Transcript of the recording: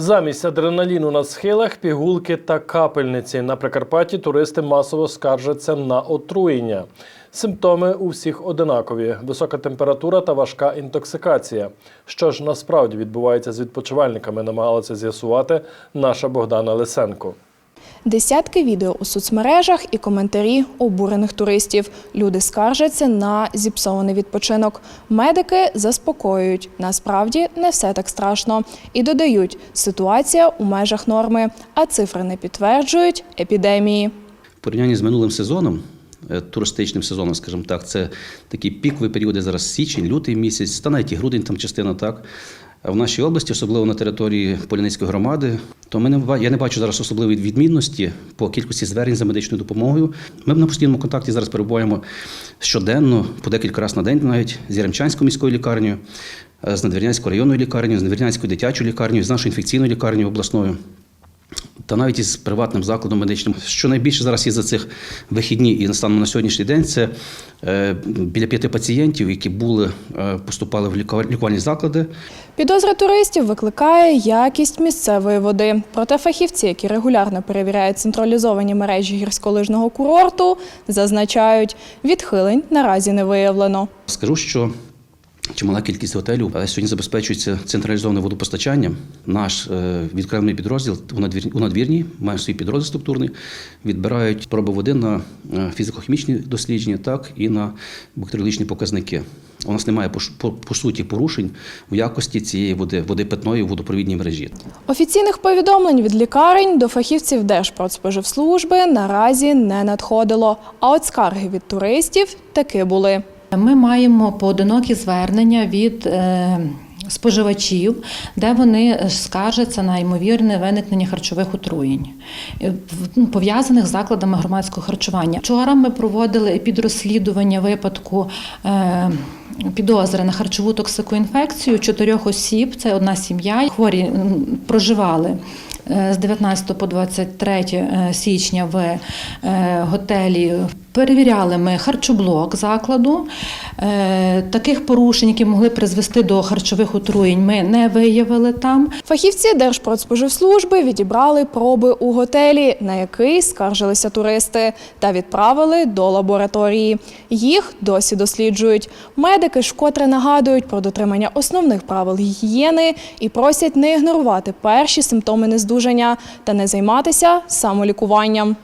Замість адреналіну на схилах, пігулки та капельниці. На Прикарпатті туристи масово скаржаться на отруєння. Симптоми у всіх одинакові: висока температура та важка інтоксикація. Що ж насправді відбувається з відпочивальниками, намагалася з'ясувати наша Богдана Лисенко. Десятки відео у соцмережах і коментарі обурених туристів. Люди скаржаться на зіпсований відпочинок. Медики заспокоюють. Насправді не все так страшно. І додають, ситуація у межах норми, а цифри не підтверджують епідемії. В порівнянні з минулим сезоном, е, туристичним сезоном, скажімо так, це такі пікові періоди зараз січень, лютий місяць, та навіть і грудень там частина так. В нашій області, особливо на території Поліницької громади, то ми не я не бачу зараз особливої відмінності по кількості звернень за медичною допомогою. Ми на постійному контакті зараз перебуваємо щоденно, по декілька разів на день, навіть з Яремчанською міською лікарнею, е, з Надвірнянською районною лікарнею, з Надвірнянською дитячою лікарнею, з нашою інфекційною лікарнею обласною та навіть із приватним закладом медичним. Що найбільше зараз є за цих вихідні і станом на сьогоднішній день, це е, біля п'яти пацієнтів, які були е, поступали в лікувальні заклади. Підозра туристів викликає якість місцевої води. Проте фахівці, які регулярно перевіряють централізовані мережі гірськолижного курорту, зазначають, відхилень наразі не виявлено. Скажу, що чимала кількість готелів але сьогодні забезпечується централізованим водопостачанням. Наш е, відокремлений підрозділ у надвірні, у надвірні має свій підрозділ структурний, відбирають проби води на е, фізико-хімічні дослідження, так і на бактеріологічні показники. У нас немає по, по, суті порушень у якості цієї води, води питної у водопровідній мережі. Офіційних повідомлень від лікарень до фахівців Держпродспоживслужби наразі не надходило. А от скарги від туристів таки були. Ми маємо поодинокі звернення від е, споживачів, де вони скаржаться на ймовірне виникнення харчових отруєнь, е, ну, пов'язаних з закладами громадського харчування. Вчора ми проводили підрозслідування випадку. Е, Підозри на харчову токсикоінфекцію чотирьох осіб, це одна сім'я. Хворі проживали з 19 по 23 е, січня в готелі. Перевіряли ми харчоблок закладу. Е, Таких порушень, які могли призвести до харчових отруєнь, ми не виявили там. Фахівці Держпродспоживслужби відібрали проби у готелі, на який скаржилися туристи, та відправили до лабораторії. Їх досі досліджують. Медики ж вкотре нагадують про дотримання основних правил гігієни і просять не ігнорувати перші симптоми нездужання та не займатися самолікуванням.